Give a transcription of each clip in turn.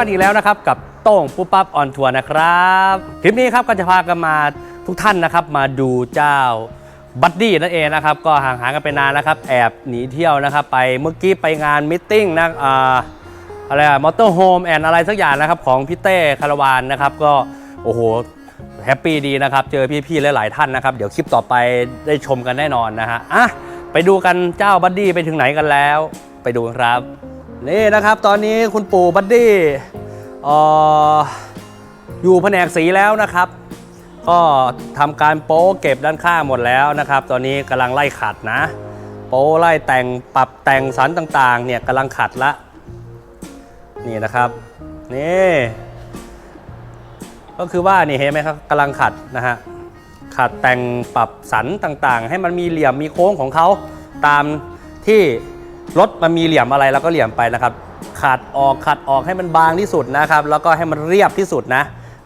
กันอีกแล้วนะครับ กับโต้งปุ๊บปั๊บออนทัวร์นะครับคลิปนี้ครับก็จะพากันมาทุกท่านนะครับ มาดูเจ้าบัดดี้นั่นเองนะครับ ก็ห่างหายกันไปนานนะครับ แอบหนีเที่ยวนะครับ ไปเมื่อกี้ไปงานมิทติ้งนะอะไรอะมอเตอร์โฮมแอนอะไรสักอย่างนะครับ ของพี่เต้คาราวานนะครับ ก็โอ้โหแฮปปี้ดีนะครับ เจอพี่ๆหลายๆท่านนะครับ เดี๋ยวคลิปต่อไปได้ชมกันแน่นอนนะฮะอะไปดูกันเจ้าบัดดี้ไปถึงไหนกันแล้ว ไปดูครับ นี่นะครับตอนนี้คุณปู่บัดดี้เอ่ออยู่แผนกสีแล้วนะครับ ก็ทำการโป๊เก็บด้านข้างหมดแล้วนะครับ ตอนนี้กำลังไล่ขัดนะ โป๊ไล่แต่งปรับแต่งสันต่างๆเนี่ยกำลังขัดละนี่นะครับนี่ก็คือว่านี่เห็นไหมครับกำลังขัดนะฮะขัดแต่งปรับสันต่างๆ ให้มันมีเหลี่ยมมีโค้งของเขาตามที่ รถมันมีเหลี่ยมอะไรแล้วก็เหลี่ยมไปนะครับขัดออกขัดออกให้มันบางที่สุดนะครับ แล้วก็ให้มันเรียบที่สุดนะ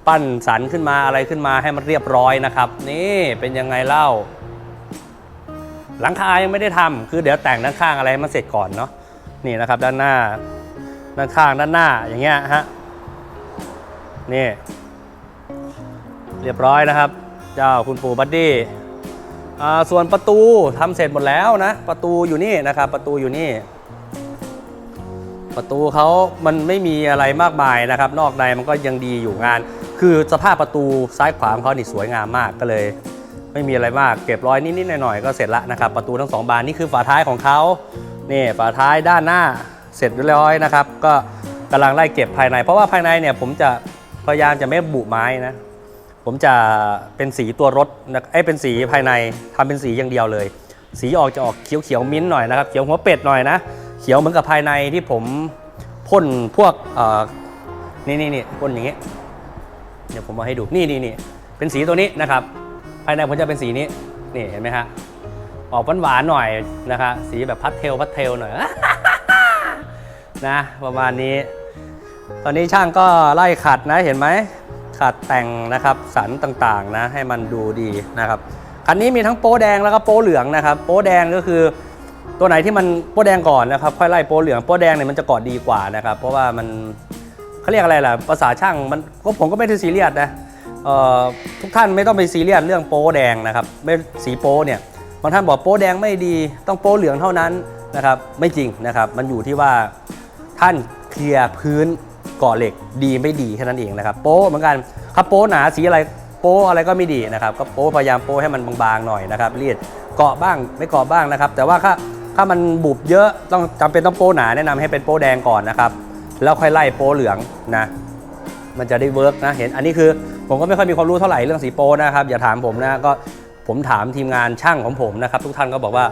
ปั้นสันขึ้นมาอะไรขึ้นมาให้มันเรียบร้อยนะครับ นี่เป็นยังไงเล่า หลังคายังไม่ได้ทำคือเดี๋ยวแต่งด้านข้างอะไรให้มันเสร็จก่อนเนาะนี่นะครับด้านหน้า ด้านข้างด้านหน้าอย่างเงี้ยฮะนี่เรียบร้อยนะครับ เจ้าคุณปู่บัดดี้ ส่วนประตูทำเสร็จหมดแล้วนะ ประตูอยู่นี่นะครับ ประตูอยู่นี่ ประตูเขามันไม่มีอะไรมากมายนะครับ นอกในมันก็ยังดีอยู่งาน คือสภาพประตูซ้ายขวาของเขานี่สวยงามมากก็เลย ไม่มีอะไรมากเก็บรอยนิดๆหน่อยๆก็เสร็จละนะครับ ประตูทั้งสองบานนี่คือฝาท้ายของเขานี่ฝาท้ายด้านหน้าเสร็จเรียบร้อยนะครับ ก็กำลังไล่เก็บภายใน เพราะว่าภายในเนี่ยผมจะพยายามจะไม่บุไม้นะ ผมจะเป็นสีตัวรถนะไอ้ยเป็นสีภายในทำเป็นสีอย่างเดียวเลย สีออกจะออกเขียวเขียวมิ้นท์หน่อยนะครับเขียวหัวเป็ดหน่อยนะเขียวเหมือนกับภายในที่ผมพ่นพวกเอ่อนี่นี่นี่พ่นอย่างเงี้ยเดี๋ยวผมมาให้ดูนี่นี่นี่เป็นสีตัวนี้นะครับ ภายในผมจะเป็นสีนี้นี่เห็นไหมฮะออกหวานๆหน่อยนะคะสีแบบพัดเทลพัดเทลหน่อยนะประมาณนี้ ตอนนี้ช่างก็ไล่ขัดนะเห็นไหม ขัดแต่งนะครับสันต่างๆนะให้มันดูดีนะครับคันนี้มีทั้งโป๊แดงแล้วก็โป๊เหลืองนะครับโป๊แดงก็คือตัวไหนที่มันโป๊แดงก่อนนะครับค่อยไล่โป๊เหลืองโป๊แดงเนี่ยมันจะกาะดีกว่านะครับเพราะว่ามันเขาเรียกอะไรล่ะภาษาช่างมันก็ผมก็ไม่ได้ซีเรียสนะเอ่อทุกท่านไม่ต้องไปซีเรียสเรื่องโป๊แดงนะครับไม่สีโป๊เนี่ยบางท่านบอกโป๊แดงไม่ดีต้องโป๊เหลืองเท่านั้นนะครับไม่จริงนะครับมันอยู่ที่ว่าท่านเคลียร์พื้น ก่อเหล็กดีไม่ดีแค่นั้นเองนะครับโป๊ะเหมือนกันครับโป๊ะหนาสีอะไรโป๊ะอะไรก็ไม่ดีนะครับก็โป๊ะพยายามโป๊ะให้มันบางๆหน่อยนะครับรีดเกาะบ้างไม่เกาะบ้างนะครับ แต่ว่าถ้าถ้ามันบุบเยอะต้องจำเป็นต้องโป๊ะหนาแนะนำให้เป็นโป๊ะแดงก่อนนะครับแล้วค่อยไล่โป๊ะเหลืองนะมันจะได้เวิร์กนะเห็นอันนี้คือผมก็ไม่ค่อยมีความรู้เท่าไหร่เรื่องสีโป๊ะนะครับอย่าถามผมนะก็ผมถามทีมงานช่างของผมนะครับ ทุกท่านก็บอกว่า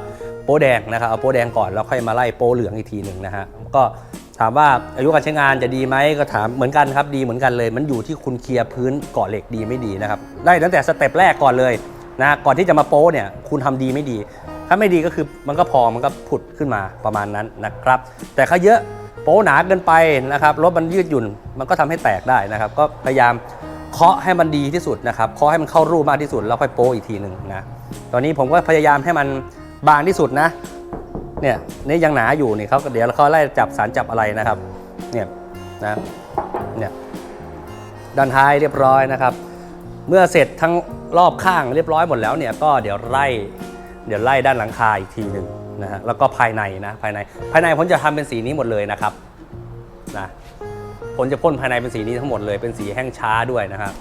โป๊ะแดงนะครับเอาโป๊ะแดงก่อนแล้วค่อยมาไล่โป๊ะเหลืองอีกทีหนึ่งนะฮะก็ ถามว่าอายุการใช้งานจะดีไหมก็ถามเหมือนกันครับดีเหมือนกันเลย มันอยู่ที่คุณเคลียร์พื้นเกาะเหล็กดีไม่ดีนะครับได้ตั้งแต่สเต็ปแรกก่อนเลยนะก่อนที่จะมาโป้เนี่ยคุณทำดีไม่ดี ถ้าไม่ดีก็คือมันก็พอมันก็ผุดขึ้นมาประมาณนั้นนะครับ แต่ถ้าเยอะโป้หนาเกินไปนะครับรถมันยืดหยุ่นมันก็ทำให้แตกได้นะครับ ก็พยายามเคาะให้มันดีที่สุดนะครับเคาะให้มันเข้ารูปมากที่สุดแล้วค่อยโป้อีกทีหนึ่งนะตอนนี้ผมก็พยายามให้มันบางที่สุดนะ เนี่ยนี่ยังหนาอยู่นี่เขาเดี๋ยวเขาไล่จับสารจับอะไรนะครับเนี่ยนะเนี่ยด้านท้ายเรียบร้อยนะครับ เมื่อเสร็จทั้งรอบข้างเรียบร้อยหมดแล้วเนี่ยก็เดี๋ยวไล่เดี๋ยวไล่ด้านหลังคาอีกทีหนึ่งนะฮะแล้วก็ภายในนะภายในภายในผมจะทำเป็นสีนี้หมดเลยนะครับนะผมจะพ่นภายในเป็นสีนี้ทั้งหมดเลยเป็นสีแห้งช้าด้วยนะครับ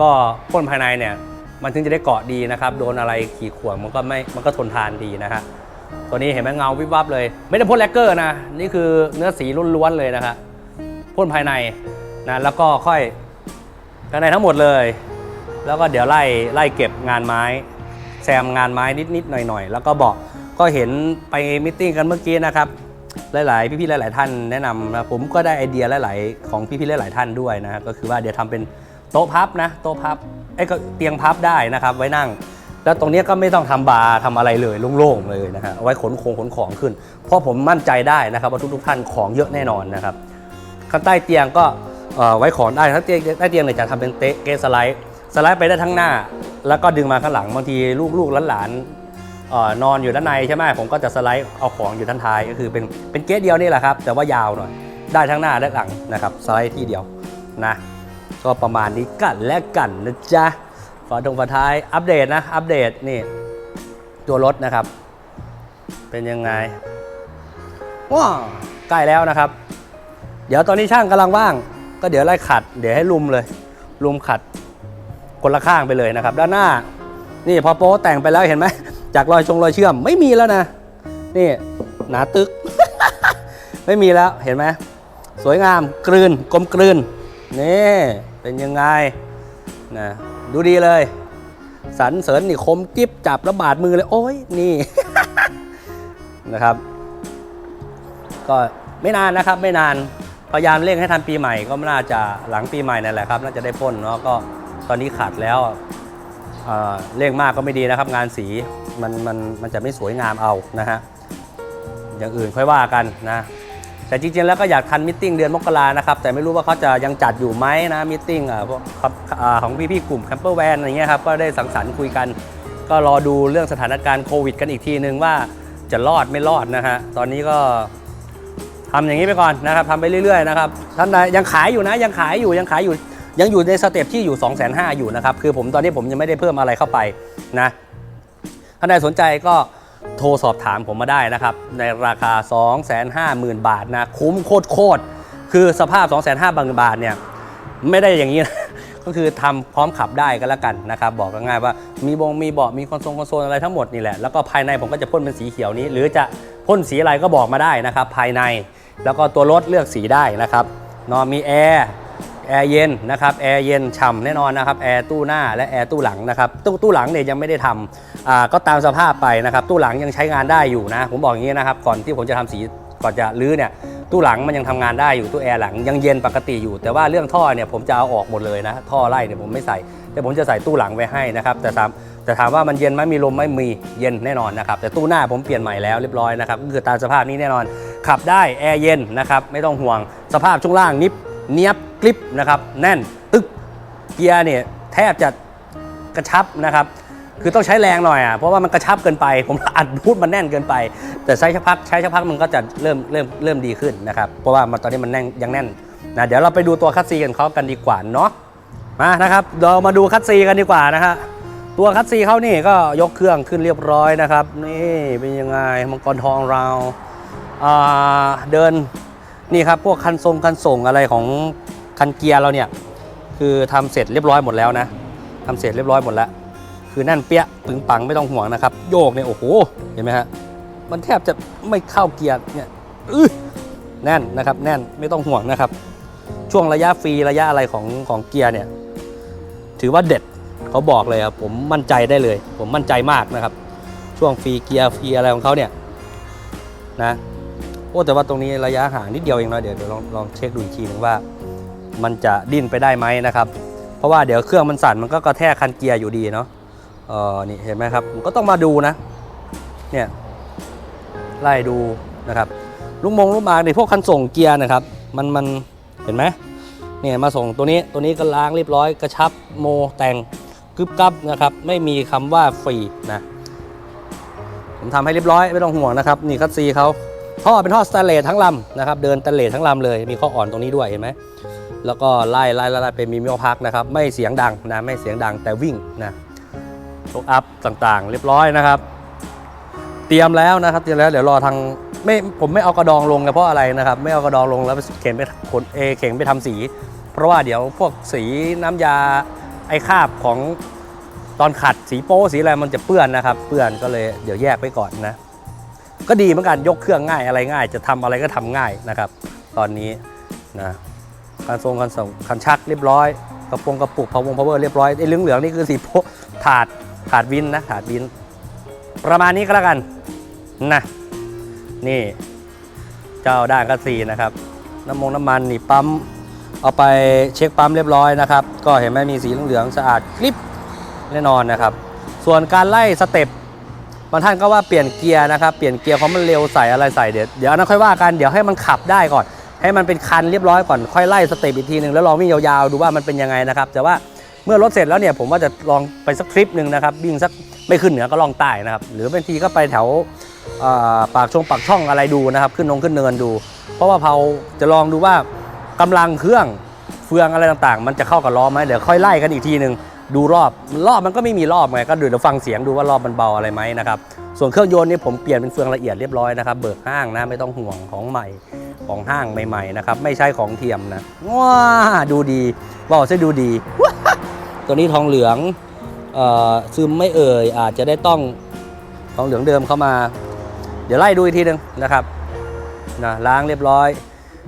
ก็พ่นภายในเนี่ยมันถึงจะได้เกาะดีนะครับ โดนอะไรขีดข่วงมันก็ไม่มันก็ทนทานดีนะฮะ ตัวนี้เห็นไหมเงาวิบวับเลย ไม่ได้พ่นแลกเกอร์นะ นี่คือเนื้อสีล้วนๆเลยนะครับพ่นภายในนะแล้วก็ค่อยภายในทั้งหมดเลย แล้วก็เดี๋ยวไล่ไล่เก็บงานไม้ แซมงานไม้นิดๆหน่อยๆ แล้วก็บอกก็เห็นไปมิทติ้งกันเมื่อกี้นะครับหลาย ๆ พี่ ๆ หลาย ๆ ท่านแนะนำนะผมก็ได้ไอเดียหลาย ๆ ของพี่ ๆ หลาย ๆ ท่านด้วยนะก็คือว่าเดี๋ยวทำเป็นโต๊ะพับนะโต๊ะพับไอ้ก็เตียงพับได้นะครับ ไว้นั่ง แล้วตรงนี้ก็ไม่ต้องทำบาร์ทำอะไรเลยโล่งๆเลยนะฮะเอาไว้ขนของขนของขึ้น เพราะผมมั่นใจได้นะครับว่าทุกๆท่านของเยอะแน่นอนนะครับข้างใต้เตียงก็ไว้ของได้ทั้งเตียงใต้เตียงเนี่ยจะทำเป็นเตะเกสสไลด์สไลด์ไปได้ทั้งหน้า แล้วก็ดึงมาข้างหลังบางทีลูกๆหลานๆนอนอยู่ด้านในใช่ไหมผมก็จะสไลด์เอาของอยู่ด้านท้ายก็คือเป็นเป็นเกสเดียวนี่แหละครับ แต่ว่ายาวหน่อยได้ทั้งหน้าและหลังนะครับสไลด์ที่เดียวนะก็ประมาณนี้กันและกันนะจ๊ะ ฝาตรงฝาท้ายอัปเดตนะ อัปเดตนี่ ตัวรถนะครับ เป็นยังไงว้าใกล้แล้วนะครับ เดี๋ยวตอนนี้ช่างกำลังว่าง ก็เดี๋ยวไล่ขัด เดี๋ยวให้ลุมเลย ลุมขัดคนละข้างไปเลยนะครับ ด้านหน้า นี่พอโป๊แต่งไปแล้วเห็นไหมจากรอยชงรอยเชื่อมไม่มีแล้วนะ นี่หนาตึก ไม่มีแล้วเห็นไหมสวยงามกลืนกลมกลืนนี่เป็นยังไงนะ ดูดีเลย สันเสริญนี่คมกิ๊บจับแล้วบาดมือเลย โอ้ยนี่ นะครับ ก็ไม่นานนะครับไม่นานพยายามเร่งให้ทันปีใหม่ก็น่าจะหลังปีใหม่นั่นแหละครับ น่าจะได้พ่นเนาะก็ตอนนี้ขาดแล้วเเร่งมากก็ไม่ดีนะครับ งานสีมันมันมันจะไม่สวยงามเอานะฮะอย่างอื่นค่อยว่ากันนะ แต่จริงๆแล้วก็อยากทันมิทติ้งเดือนมกรานะครับแต่ไม่รู้ว่าเขาจะยังจัดอยู่ไหมนะมิทติ้งอะพวกของพี่ๆกลุ่มแคมเปอร์แวนอะไรเงี้ยครับก็ได้สังสรรค์คุยกัน ก็รอดูเรื่องสถานการณ์โควิดกันอีกทีนึงว่าจะรอดไม่รอดนะฮะตอนนี้ก็ทำอย่างนี้ไปก่อนนะครับทำไปเรื่อยๆนะครับท่านใดยังขายอยู่นะยังขายอยู่ยังขายอยู่ยังอยู่ในสเต็ปที่อยู่2 5 0 0 0อยู่นะครับคือผมตอนนี้ผมยังไม่ได้เพิ่มอะไรเข้าไปนะท่านใดสนใจก็ โทรสอบถามผมมาได้นะครับ ในราคา 250,000 บาทนะ คุ้มโคตรโคตรๆคือสภาพ 250,000 บาทเนี่ย ไม่ได้อย่างนี้นะก็คือทำพร้อมขับได้ก็แล้วกันนะครับ บอกง่ายๆว่ามีบงมีเบาะมีคอนโซลคอนโซลอะไรทั้งหมดนี่แหละ แล้วก็ภายในผมก็จะพ่นเป็นสีเขียวนี้ หรือจะพ่นสีอะไรก็บอกมาได้นะครับ ภายในแล้วก็ตัวรถเลือกสีได้นะครับนอนมีแอร์ แอร์เย็นนะครับแอร์เย็นฉ่ำแน่นอนนะครับแอร์ตู้หน้าและแอร์ตู้หลังนะครับตู้ตู้หลังเนี่ยยังไม่ได้ทำอ่าก็ตามสภาพไปนะครับตู้หลังยังใช้งานได้อยู่นะ ผมบอกอย่างนี้นะครับก่อนที่ผมจะทำสีก่อนจะรื้อเนี่ยตู้หลังมันยังทำงานได้อยู่ตู้แอร์หลังยังเย็นปกติอยู่ แต่ว่าเรื่องท่อเนี่ยผมจะเอาออกหมดเลยนะท่อไล่เนี่ยผมไม่ใส่ แต่ผมจะใส่ตู้หลังไว้ให้นะครับแต่ถามแต่ถามว่ามันเย็นไหมมีลมไหมมีเย็นแน่นอนนะครับแต่ตู้หน้าผมเปลี่ยนใหม่แล้วเรียบร้อยนะครับก็คือตามสภาพนี้แน่นอนขับได้แอร์เย็นนะครับไม่ต้องห่วงสภาพช่วงล่างนิบเนียบ ริบนะครับแน่นตึ๊กเกียร์เนี่ยแทบจะกระชับนะครับคือต้องใช้แรงหน่อยอะเพราะว่ามันกระชับเกินไป ผมอัดพูดมันแน่นเกินไป แต่ใช้ชักพักใช้ชักพักมันก็จะเริ่มเริ่มเริ่มดีขึ้นนะครับเพราะว่ามันตอนนี้มันแน่นยังแน่นนะเดี๋ยวเราไปดูตัวคัตซีกันเขากันดีกว่าเนาะมานะครับเรามาดูคัตซีกันดีกว่านะฮะตัวคัตซีเขานี่ก็ยกเครื่องขึ้นเรียบร้อยนะครับนี่เป็นยังไงมังกรทองเราเดินนี่ครับพวกคันทรงคันส่งอะไรของ คันเกียร์เราเนี่ยคือทำเสร็จเรียบร้อยหมดแล้วนะทำเสร็จเรียบร้อยหมดแล้ว คือแน่นเปี้ยปึงปังไม่ต้องห่วงนะครับ โยกเนี่ยโอ้โหเห็นไหมฮะมันแทบจะไม่เข้าเกียร์เนี่ยอื้อแน่นนะครับแน่นไม่ต้องห่วงนะครับ ช่วงระยะฟรีระยะอะไรของของเกียร์เนี่ยถือว่าเด็ดเขาบอกเลยครับผมมั่นใจได้เลย ผมมั่นใจมากนะครับ ช่วงฟรีเกียร์ฟรีอะไรของเขาเนี่ยนะโอ้แต่ว่าตรงนี้ระยะห่างนิดเดียวเองนะเดี๋ยวเดี๋ยวลองลองเช็คดูอีกทีหนึงว่า มันจะดิ้นไปได้ไหมนะครับ เพราะว่าเดี๋ยวเครื่องมันสั่นมันก็กระแทกคันเกียร์อยู่ดีเนาะเออนี่เห็นไหมครับก็ต้องมาดูนะเนี่ยไล่ดูนะครับลูกมงลูกมาในพวกคันส่งเกียร์นะครับ มันมันเห็นไหมเนี่ยมาส่งตัวนี้ตัวนี้ก็ล้างเรียบร้อยกระชับโมแต่งกึบกับนะครับ ไม่มีคำว่าฟรีนะผมทำให้เรียบร้อยไม่ต้องห่วงนะครับนี่คัตซีเขาท่อเป็นท่อสแตนเลสทั้งลำนะครับ เดินสแตนเลสทั้งลำเลย มีข้ออ่อนตรงนี้ด้วยเห็นไหม แล้วก็ไล่ไล่ไล่ไล่เป็นมีมิโอพักนะครับ ไม่เสียงดังนะไม่เสียงดังแต่วิ่งนะโชคอัพต่างๆ เรียบร้อยนะครับ เตรียมแล้วนะครับเตรียมแล้วเดี๋ยวรอทางไม่ผมไม่เอากระดองลงเลยเพราะอะไรนะครับ ไม่เอากระดองลงแล้วเข็นไปขนเอเข็นไปทำสี เพราะว่าเดี๋ยวพวกสีน้ำยาไอ้คาบของตอนขัดสีโป้สีอะไรมันจะเปื้อนนะครับ เปื้อนก็เลยเดี๋ยวแยกไปก่อนนะ ก็ดีเหมือนกันยกเครื่องง่ายอะไรง่าย จะทำอะไรก็ทำง่ายนะครับ ตอนนี้นะ คันทรงคันส่งคันชักเรียบร้อย กระโปรงกระปุกพาวงพาวเวอร์เรียบร้อยไอ้เหลืองๆนี่คือสีโพถาดถาดวินนะถาดวิน ประมาณนี้ก็แล้วกันนะนี่ เจ้าด้านกัสซีนะครับ น้ำมงน้ำมันนี่ปั๊มเอาไปเช็คปั๊มเรียบร้อยนะครับ ก็เห็นไหมมีสีเหลืองๆสะอาดกริบแน่นอนนะครับ ส่วนการไล่สเต็ปบางท่านก็ว่าเปลี่ยนเกียร์นะครับ เปลี่ยนเกียร์เพราะมันเร็วใส่อะไรใส่เดี๋ยวเดี๋ยวนนั้นค่อยว่ากันเดี๋ยวให้มันขับได้ก่อน ให้มันเป็นคันเรียบร้อยก่อนค่อยไล่สเต็ปอีกทีหนึ่งแล้วลองวิ่งยาวๆดูว่ามันเป็นยังไงนะครับ แต่ว่าเมื่อรถเสร็จแล้วเนี่ยผมว่าจะลองไปสักทริปหนึ่งนะครับวิ่งสักไม่ขึ้นเหนือก็ลองใต้นะครับ หรือบางทีก็ไปแถวปากชงปากช่องอะไรดูนะครับ ขึ้นนงขึ้นเนินดู เพราะว่าเผาจะลองดูว่ากำลังเครื่องเฟืองอะไรต่างๆ มันจะเข้ากับล้อไหมเดี๋ยวค่อยไล่กันอีกทีหนึ่งดูรอบรอบมันก็ไม่มีรอบไงก็เดี๋ยวฟังเสียงดูว่ารอบมันเบาอะไรไหมนะครับส่วนเครื่องยนต์นี่ผมเปลี่ยนเป็นเฟืองละเอียดเรียบร้อยนะครับเบิกห้างนะไม่ต้องห่วงของใหม่ ของห้างใหม่ๆนะครับไม่ใช่ของเทียมนะว้าดูดีบอกซะดูดี ตัวนี้ทองเหลืองออซึมไม่เอ่ยอาจจะได้ต้องทองเหลืองเดิมเข้ามา เดี๋ยวไล่ดูอีกทีหนึ่งนะครับนะล้างเรียบร้อย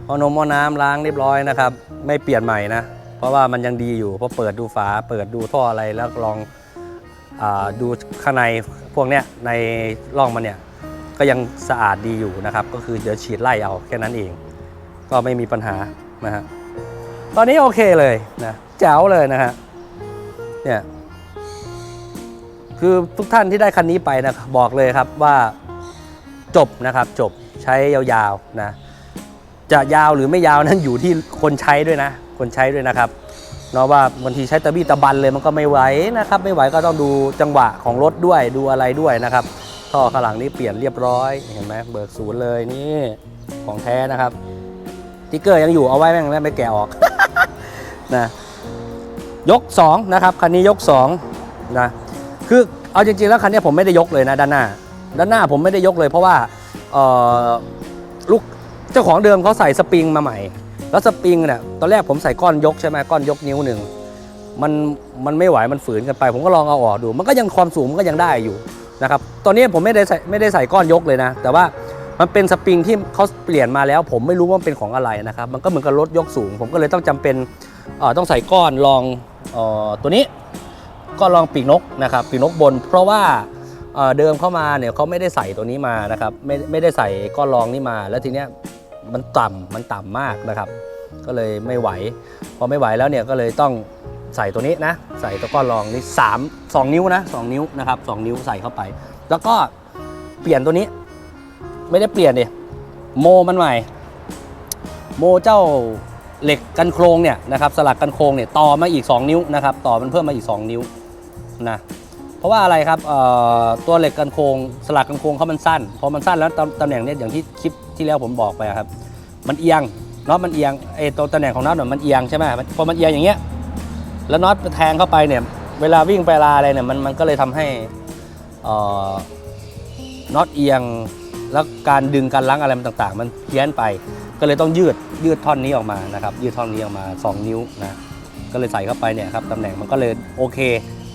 เอานมเอาน้ำล้างเรียบร้อยนะครับ ไม่เปลี่ยนใหม่นะเพราะว่ามันยังดีอยู่พราะเปิดดูฝาเปิดดูท่ออะไรแล้วลองอดูข้างในพวกเนี้ยในร่องมันเนี่ย ก็ยังสะอาดดีอยู่นะครับ ก็คือเดี๋ยวฉีดไล่เอาแค่นั้นเอง ก็ไม่มีปัญหานะฮะตอนนี้โอเคเลยนะแจ๋วเลยนะฮะเนี่ยคือทุกท่านที่ได้คันนี้ไปนะบอกเลยครับว่าจบนะครับจบใช้ยาวๆนะจะยาวหรือไม่ยาวนั้นอยู่ที่คนใช้ด้วยนะ คนใช้ด้วยนะครับเนาะว่าบางทีใช้ตะบี้ตะบันเลยมันก็ไม่ไหวนะครับ ไม่ไหวก็ต้องดูจังหวะของรถด้วยดูอะไรด้วยนะครับ ท่อข้างหลังนี้เปลี่ยนเรียบร้อยเห็นไหมเบิกศูนย์เลยนี่ของแท้นะครับติ๊กเกอร์ยังอยู่เอาไว้แม่งไม่แกะออกนะยก 2 นะครับคันนี้ยก2นะคือเอาจริงๆแล้วคันนี้ผมไม่ได้ยกเลยนะด้านหน้า ด้านหน้าผมไม่ได้ยกเลยเพราะว่าเออลูกเจ้าของเดิมเขาใส่สปริงมาใหม่ แล้วสปริงเนี่ยตอนแรกผมใส่ก้อนยกใช่ไหมก้อนยกนิ้วหนึ่งมันมันไม่ไหวมันฝืนกันไป ผมก็ลองเอาออกดู มันก็ยังความสูงมันก็ยังได้อยู่ นะครับตอนนี้ผมไม่ได้ใส่ไม่ได้ใส่ก้อนยกเลยนะ แต่ว่ามันเป็นสปริงที่เขาเปลี่ยนมาแล้ว ผมไม่รู้ว่ามันเป็นของอะไรนะครับ มันก็เหมือนกับรถยกสูง ผมก็เลยต้องจำเป็นต้องใส่ก้อนรองออตัวนี้ก้อนรองปีกนกนะครับปีกนกบน เพราะว่าเดิมเข้ามาเนี่ยเขาไม่ได้ใส่ตัวนี้มานะครับไม่ไม่ได้ใส่ก้อนรองนี่มา แล้วทีเนี้ยมันต่ำมันต่ำมากนะครับ ก็เลยไม่ไหวพอไม่ไหวแล้วเนี่ยก็เลยต้อง ใส่ตัวนี้นะ ใส่ตัวก้อนรองนี่สามสองนิ้วนะสองนิ้วนะครับสองนิ้วใส่เข้าไป แล้วก็เปลี่ยนตัวนี้ ไม่ได้เปลี่ยนดิโมมันใหม่ โมเจ้าเหล็กกันโครงเนี่ยนะครับสลักกันโครงเนี่ยต่อมาอีก 2 นิ้วนะครับต่อมันเพิ่มมาอีก 2 นิ้วนะเพราะว่าอะไรครับเอ่อตัวเหล็กกันโครงสลักกันโครงเขามันสั้นพอมันสั้นแล้วตำตำแหน่งเนี้ยอย่างที่คลิปที่แล้วผมบอกไปครับ มันเอียงน็อตมันเอียงไอ้ตัวตำแหน่งของน็อตเนี่ยมันเอียงใช่ไหมพอมันเอียงอย่างเงี้ย แล้วน็อตแทงเข้าไปเนี่ย เวลาวิ่งไปลาอะไรเนี่ยมันมันก็เลยทำให้น็อตเอียง แล้วการดึงการล้างอะไรต่างๆ มันเพี้ยนไป ก็เลยต้องยืดยืดท่อนนี้ออกมานะครับ ยืดท่อนนี้ออกมา 2 นิ้วนะก็เลยใส่เข้าไปเนี่ยครับตำแหน่งมันก็เลยโอเค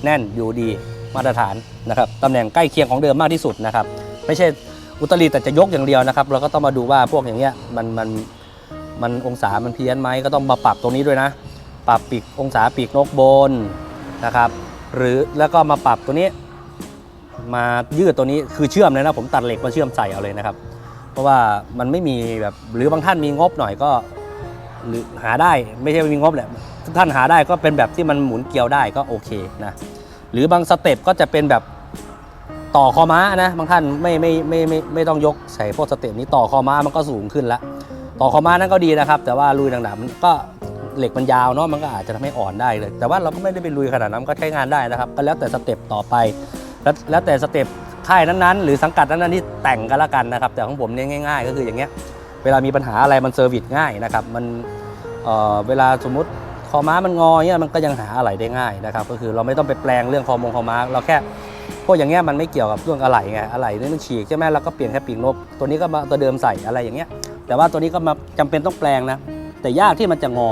แน่นอยู่ดีมาตรฐานนะครับตำแหน่งใกล้เคียงของเดิมมากที่สุดนะครับ ไม่ใช่อุตริแต่จะยกอย่างเดียวนะครับ เราก็ต้องมาดูว่าพวกอย่างเงี้ยมันมันมันองศามันเพี้ยนไหมก็ต้องมาปรับตรงนี้ด้วยนะ ปรับปีกองศาปีกนกบนนะครับ หรือแล้วก็มาปรับตัวนี้ มายืดตัวนี้คือเชื่อมเลยนะผมตัดเหล็กมาเชื่อมใส่เอาเลยนะครับ เพราะว่ามันไม่มีแบบหรือบางท่านมีงบหน่อยก็ หรือหาได้ไม่ใช่ม่มีงบแหละทุกท่านหาได้ก็เป็นแบบที่มันหมุนเกลียวได้ก็โอเคนะหรือบางสเต็ปก็จะเป็นแบบต่อคอม้านะบางท่านไม่ไม่ไม่ไม่ไม่ต้องยกใส่พวกสเต็ปนี้ต่อคอม้ามันก็สูงขึ้นละต่อคอม้านั่นก็ดีนะครับ แต่ว่าลุยหนักๆมันก็ เหล็กมันยาวเนาะมันก็อาจจะทำให้อ่อนได้เลย แต่ว่าเราก็ไม่ได้ไปลุยขนาดนั้นก็ใช้งานได้นะครับ ก็แล้วแต่สเต็ปต่อไป แล้วแล้วแต่สเต็ปค่ายนั้นๆ หรือสังกัดนั้นๆที่แต่งกันละกันนะครับ แต่ของผมเนี่ยง่าย ๆ ก็คืออย่างเงี้ยเวลามีปัญหาอะไรมันเซอร์วิสง่ายนะครับมันเอ่อเวลาสมมติคอม้ามันงอเนี่ยมันก็ยังหาอะไรได้ง่ายนะครับก็คือเราไม่ต้องไปแปลงเรื่องคอมงคอม้าเราแค่พวกอย่างเงี้ยมันไม่เกี่ยวกับเรื่องอะไหล่ไงอะไหล่นี่มันฉีกใช่ไหมเราก็เปลี่ยนแค่ปีกนกตัวนี้ก็มาตัวเดิมใส่อะไรอย่างเงี้ยแต่ว่าตัวนี้ก็มาจำเป็นต้องแปลงนะแต่ยากที่มันจะงอ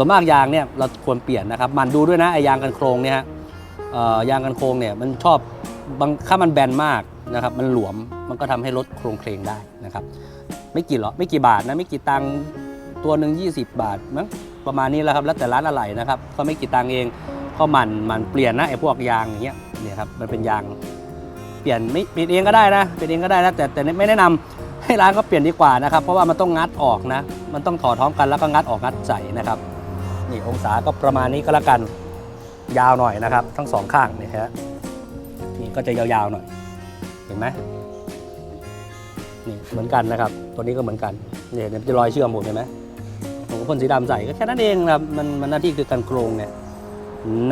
ส่วนมากยางเนี่ยเราควรเปลี่ยนนะครับมันดูด้วยนะไอ้ยางกันโครงเนี่ยฮะยางกันโครงเนี่ยมันชอบบางถ้ามันแบนมากนะครับมันหลวมมันก็ทำให้รถโครงเคลงได้นะครับไม่กี่หรอกไม่กี่บาทนะไม่กี่ตังค์ตัวหนึ่ง20 บาทมั้งประมาณนี้แหละครับแล้วแต่ร้านอะไหล่นะครับก็ไม่กี่ตังค์เองก็มันมันเปลี่ยนนะไอ้พวกยางอย่างเงี้ยเนี่ยครับมันเป็นยางเปลี่ยนไม่เปลี่ยนเองก็ได้นะเปลี่ยนเองก็ได้นะแต่แต่ไม่แนะนำให้ร้านก็เปลี่ยนดีกว่านะครับ เพราะว่ามันต้องงัดออกนะ มันต้องถอดท้องกันแล้วก็งัดออกงัดใส่นะครับ นี่องศาก็ประมาณนี้ก็แล้วกัน ยาวหน่อยนะครับ ทั้งสองข้างนี่ฮะนี่ก็จะยาวๆหน่อย เห็นไหมนี่เหมือนกันนะครับ ตัวนี้ก็เหมือนกันเนี่ยเดี๋ยวจะรอยเชื่อมผมดเห็นไหมผมก็พ่นสีดำใส่ก็แค่นั้นเองนะครับมันมันหน้าที่คือการโครงเนี่ย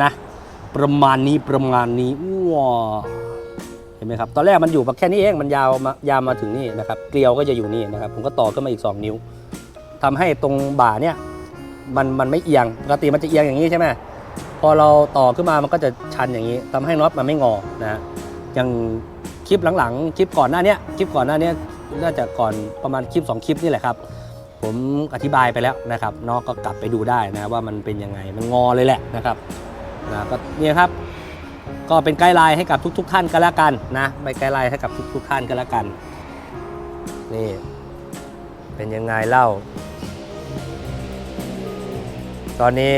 นะประมาณนี้ประมาณนี้ว้าเห็นไหมครับตอนแรกมันอยู่แค่นี้เองมันยาวมายาวมาถึงนี่นะครับ เกลียวก็จะอยู่นี่นะครับ ผมก็ต่อขึ้นมาอีก 2 นิ้วทำให้ตรงบ่าเนี่ย มันมันไม่เอียงปกติมันจะเอียงอย่างนี้ใช่ไหมพอเราต่อขึ้นมามันก็จะชันอย่างนี้ทำให้น็อตมันไม่งอนะอย่างคลิปหลังๆ คลิปก่อนหน้านี้คลิปก่อนหน้านี้น่าจะก่อนประมาณคลิป 2 คลิปนี่แหละครับ ผมอธิบายไปแล้วนะครับน้องก็กลับไปดูได้นะว่ามันเป็นยังไงมันงอเลยแหละนะครับนะก็เนี่ยครับ ก็เป็นไกด์ไลน์ให้กับทุก ๆ ท่านก็แล้วกันนะไปไกด์ไลน์ให้กับทุก ๆ ท่านก็แล้วกันนี่เป็นยังไงเล่า ตอนนี้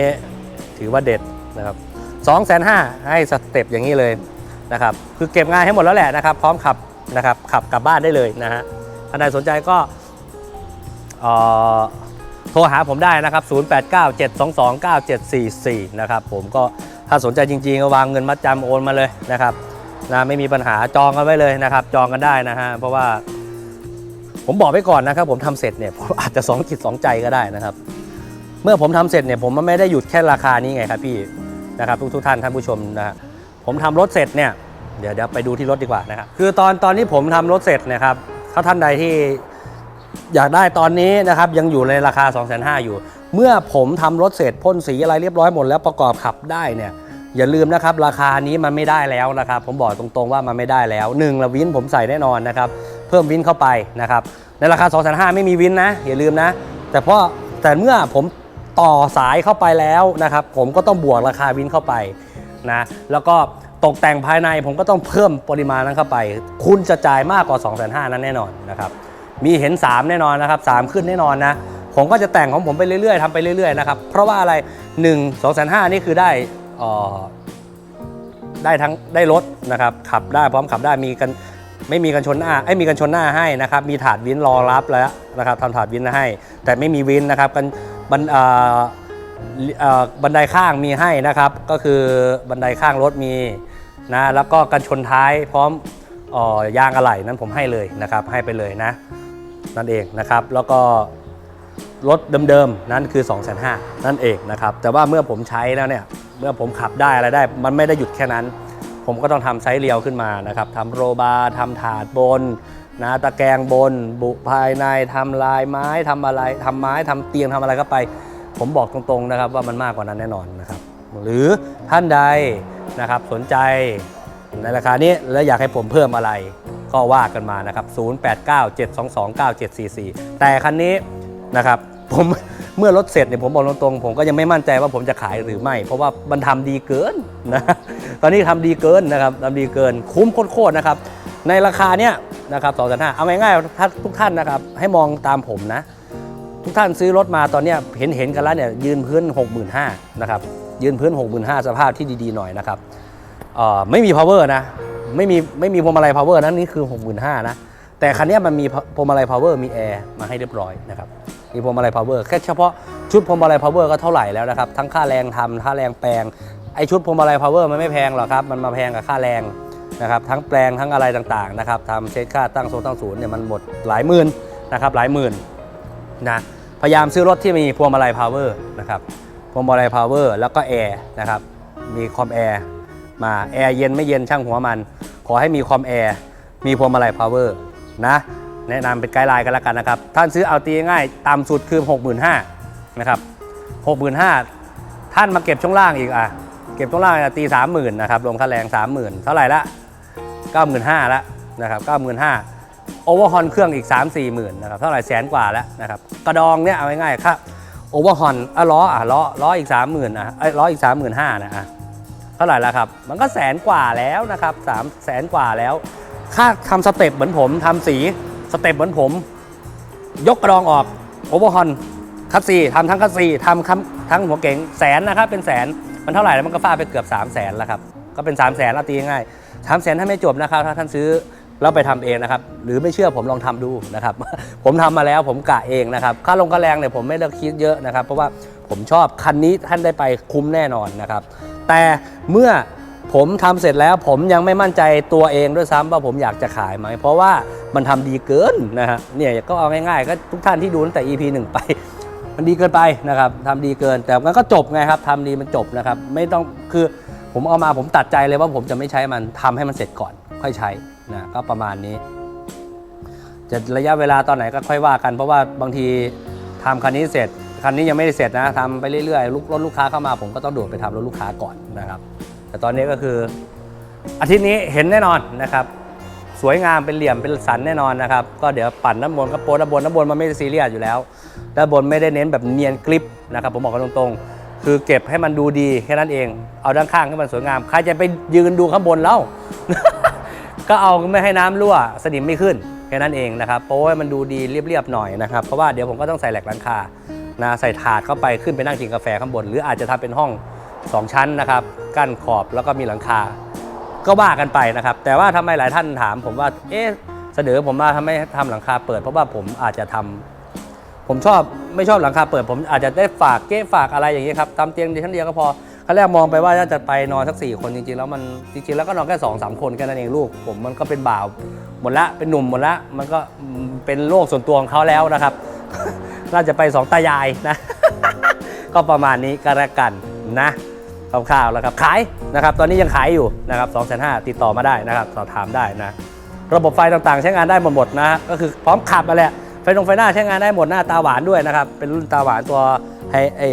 ถือว่าเด็ดนะครับ2องแสนห้าให้สเต็ปอย่างนี้เลยนะครับ คือเก็บงานให้หมดแล้วแหละนะครับ พร้อมขับนะครับ ขับกลับบ้านได้เลยนะฮะท่านใดสนใจก็โทรหาผมได้นะครับ 0897229744 นะครับผมก็ถ้าสนใจจริงๆก็วางเงินมัดจำโอนมาเลยนะครับนะไม่มีปัญหาจองกันไว้เลยนะครับ จองกันได้นะฮะเพราะว่า ผมบอกไว้ก่อนนะครับ ผมทำเสร็จเนี่ยผมอาจจะสองจิตสองใจก็ได้นะครับ เมื่อผมทำเสร็จเนี่ยผมไม่ได้หยุดแค่ราคานี้ไงครับพี่นะครับทุกทุกท่านท่านผู้ชมนะฮะผมทำรถเสร็จเนี่ยเดี๋ยวเดี๋ยวไปดูที่รถดีกว่านะครับคือตอนตอนที่ผมทำรถเสร็จนะครับถ้าท่านใดที่อยากได้ตอนนี้นะครับยังอยู่ในราคา 2 5 0 0 0อยู่ เมื่อผมทำรถเสร็จพ่นสีอะไรเรียบร้อยหมดแล้วประกอบขับได้เนี่ยอย่าลืมนะครับราคานี้มันไม่ได้แล้วนะครับผมบอกตรงๆว่ามันไม่ได้แล้วหนึ่งละวินผมใส่แน่นอนนะครับเพิ่มวินเข้าไปนะครับในราคา 2 5 0 0 0ไม่มีวินนะอย่าลืมนะ แต่เพราะแต่เมื่อผม ต่อสายเข้าไปแล้วนะครับ ผมก็ต้องบวกราคาวินเข้าไปนะแล้วก็ตกแต่งภายในผมก็ต้องเพิ่มปริมาณนั้นเข้าไป คุณจะจ่ายมากกว่า 2 5 0 0 0นั้นแน่นอนนะครับมีเห็น 3 แน่นอนนะครับ3ขึ้นแน่นอนนะผมก็จะแต่งของผมไปเรื่อยๆทำไปเรื่อยๆนะครับเพราะว่าอะไร 1 2 5 0 0นี่คือได้เอ่อได้ทั้งได้รถนะครับขับได้พร้อมขับได้มีกันไม่มีกันชนหน้าไอ้มีกันชนหน้าให้นะครับมีถาดวินรอรับแล้วนะครับทำถาดวินให้ แต่ไม่มีวินนะครับกัน บันบันไดข้างมีให้นะครับ ก็คือบันไดข้างรถมีนะแล้วก็กันชนท้ายพร้อมออยางอะไหล่นั้นผมให้เลยนะครับ ให้ไปเลยนะนั่นเองนะครับ แล้วก็รถเดิมๆนั่นคือ 2 5 0 0 0นั่นเองนะครับ แต่ว่าเมื่อผมใช้แล้วเนี่ยเมื่อผมขับได้อะไรได้ มันไม่ได้หยุดแค่นั้น ผมก็ต้องทำไซส์เรียวขึ้นมานะครับทำโรบาร์ทำถาดบน นะตะแกรงบน บุภายในทำลายไม้ทำอะไรทำไม้ทำเตียงทำอะไรก็ไป ผมบอกตรงๆนะครับว่ามันมากกว่านั้นแน่นอนนะครับหรือท่านใดนะครับสนใจในราคานี้แล้วอยากให้ผมเพิ่มอะไรก็ว่ากันมานะครับ 0897229744 แต่คันนี้นะครับผมเมื่อรถเสร็จเนี่ยผมบอกตรงๆผมก็ยังไม่มั่นใจว่าผมจะขายหรือไม่ เพราะว่ามันทำดีเกินนะตอนนี้ทำดีเกินนะครับทำดีเกินคุ้มโคตรๆนะครับ ในราคาเนี้ย นะครับ2 5 0 0เอาง่ายๆถ้าทุกท่านนะครับให้มองตามผมนะ ทุกท่านซื้อรถมาตอนนี้เห็นเห็นกันแล้วเนี่ยยืนพื้น 65,000นะครับยืนพื้น 65,000สภาพที่ดีๆหน่อยนะครับไม่มี power นะไม่มีไม่มีพวงมาลัย power นั้นนี่คือ 65,000นะแต่คันนี้มันมีพวงมาลัย power มีแอร์มาให้เรียบร้อยนะครับมีพวงมาลัย power แค่เฉพาะชุดพวงมาลัย power ก็เท่าไหร่แล้วนะครับทั้งค่าแรงทำค่าแรงแปลงไอชุดพวงมาลัย power มันไม่แพงหรอกครับมันมาแพงกับค่าแรง นะครับทั้งแปลงทั้งอะไรต่างๆนะครับทำเช็คค่าตั้งโซนตั้งศูนย์เนี่ยมันหมดหลายหมื่นนะครับหลายหมื่นนะพยายามซื้อรถที่มีพวงมาลัยพาวเวอร์นะครับพวงมาลัยพาวเวอร์แล้วก็แอร์นะครับมีคอมแอร์มาแอร์เย็นไม่เย็นช่างหัวมัน ขอให้มีคอมแอร์มีพวงมาลัยพาวเวอร์นะแนะนำเป็นไกด์ไลน์กันแล้วกันนะครับ ท่านซื้อเอาตีง่ายต่ำสุดคือ 65,000นะครับ65,000 ท่านมาเก็บช่วงล่างอีกอะ เก็บช่วงล่างอะตี 30,000นะครับรวมค่าแรง 30,000 เท่าไหร่ละ 95,000แล้วนะครับ95,000โอเวอร์ฮอนเครื่องอีก 3 4หมื่นนะครับเท่าไหร่แสนกว่าแล้วนะครับกระดองเนี่ยเอาง่ายๆครับโอเวอร์ฮอนอะล้ออะล้อล้ออีก 3 0,000นะไอ้ล้ออีก 35,000นะอะเท่าไหร่แล้วครับ มันก็แสนกว่าแล้วนะครับ3แสนกว่าแล้ว ค่าทำสเต็ปเหมือนผมทำสีสเต็ปเหมือนผม ยกกระดองออกโอเวอร์ฮอนคัสซีทำทั้งคัสซีทำทั้งทั้งหัวเก๋งแสนนะครับเป็นแสนมันเท่าไหร่แล้วมันก็ฟาดไปเกือบ 3 0 0แสนแล้วครับก็เป็น 3 0 0แสนแล้วตีง่าย สามแสนถ้าไม่จบนะครับถ้าท่านซื้อแล้วไปทำเองนะครับ หรือไม่เชื่อผมลองทำดูนะครับ ผมทำมาแล้วผมกะเองนะครับ ค่าลงค่าแรงเนี่ยผมไม่เลือกคิดเยอะนะครับ เพราะว่าผมชอบคันนี้ท่านได้ไปคุ้มแน่นอนนะครับ แต่เมื่อผมทำเสร็จแล้วผมยังไม่มั่นใจตัวเองด้วยซ้ำว่าผมอยากจะขายไหม เพราะว่ามันทำดีเกินนะฮะเนี่ยก็เอาง่ายๆ ก็ทุกท่านที่ดูตั้งแต่ EP 1 ไป มันดีเกินไปนะครับทำดีเกินแต่มันก็จบไงครับทำดีมันจบนะครับ ไม่ต้องคือ ผมเอามาผมตัดใจเลยว่าผมจะไม่ใช้มันทำให้มันเสร็จก่อน ค่อยใช้นะก็ประมาณนี้ จะระยะเวลาตอนไหนก็ค่อยว่ากัน เพราะว่าบางทีทำคันนี้เสร็จคันนี้ยังไม่ได้เสร็จนะทำไปเรื่อยๆลูกรถลูกค้าเข้ามาผมก็ต้องโดดไปทำรถลูกค้าก่อนนะครับ แต่ตอนนี้ก็คืออาทิตย์นี้เห็นแน่นอนนะครับ สวยงามเป็นเหลี่ยมเป็นสันแน่นอนนะครับ ก็เดี๋ยวปั่นน้ำบนก็โปะด้านบนด้านบนมันไม่ได้ซีเรียสอยู่แล้วด้านบนไม่ได้เน้นแบบเนียนกริปนะครับผมบอกกันตรงๆ คือเก็บให้มันดูดีแค่นั้นเอง เอาด้านข้างให้มันสวยงาม ใครจะไปยืนดูข้างบนแล้ว ก็เอาไม่ให้น้ำรั่ว สนิมไม่ขึ้นแค่นั้นเองนะครับโป้ให้มันดูดีเรียบๆหน่อยนะครับ เพราะว่าเดี๋ยวผมก็ต้องใส่แหลกหลังคานะใส่ถาดเข้าไปขึ้นไปนั่งกินกาแฟข้างบน หรืออาจจะทำเป็นห้อง 2 ชั้นนะครับ กั้นขอบแล้วก็มีหลังคา ก็ว่ากันไปนะครับ แต่ว่าทำไมหลายท่านถามผมว่า เอ๊ะ เสนอผมมาทำไมทำหลังคาเปิดเพราะว่าผมอาจจะทำ ผมชอบไม่ชอบหลังคาเปิด ผมอาจจะได้ฝากเก้ฝากอะไรอย่างนี้ยครับทำเตียงเดียวชั้นเดียวก็พอขั้นแรกมองไปว่าถ้าจะไปนอนสักสี่คนจริงๆ แล้วมันจริงๆแล้วก็นอนแค่สองสามคนแค่นั้นเองลูก ผมมันก็เป็นบ่าวหมดละเป็นหนุ่มหมดละมันก็เป็นโลกส่วนตัวของเขาแล้วนะครับ น่าจะไปสองตายายนะ ก็ประมาณนี้ก็แล้วกันนะคร่าวๆแล้วครับขายนะครับ ตอนนี้ยังขายอยู่นะครับ2 5 0 0ติดต่อมาได้นะครับสอบถามได้นะ ระบบไฟต่างๆ ใช้งานได้หมดหมดนะก็คือพร้อมขับมาแหละ ตรงไฟหน้าใช้งานได้หมดหน้าตาหวานด้วยนะครับ เป็นรุ่นตาหวานตัวไฮเอ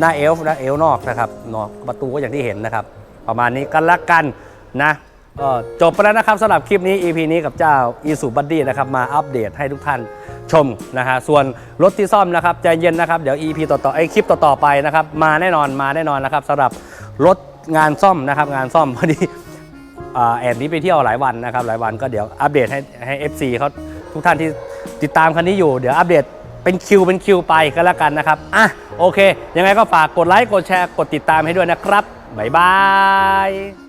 หน้าเอลฟ์นะเอลนอกนะครับเนาะประตูก็อย่างที่เห็นนะครับ ประมาณนี้กันละกันนะก็จบไปแล้วนะครับสำหรับคลิปนี้ EP นี้กับเจ้า i s u b u d d y นะครับมาอัปเดตให้ทุกท่านชมนะฮะส่วนรถที่ซ่อมนะครับใจเย็นนะครับเดี๋ยว EP ต่อๆไอคลิปต่อๆไปนะครับมาแน่นอนมาแน่นอนนะครับสำหรับรถงานซ่อมนะครับงานซ่อมพอดีแอบนี้ไปเที่ยวหลายวันนะครับหลายวันก็เดี๋ยวอัปเดตให้ให้ FC เขาทุกท่านที่ ติดตามคันนี้อยู่เดี๋ยวอัปเดตเป็นคิวเป็นคิวไปก็แล้วกันนะครับอะโอเค ยังไงก็ฝากกดไลค์กดแชร์กดติดตามให้ด้วยนะครับบ๊ายบาย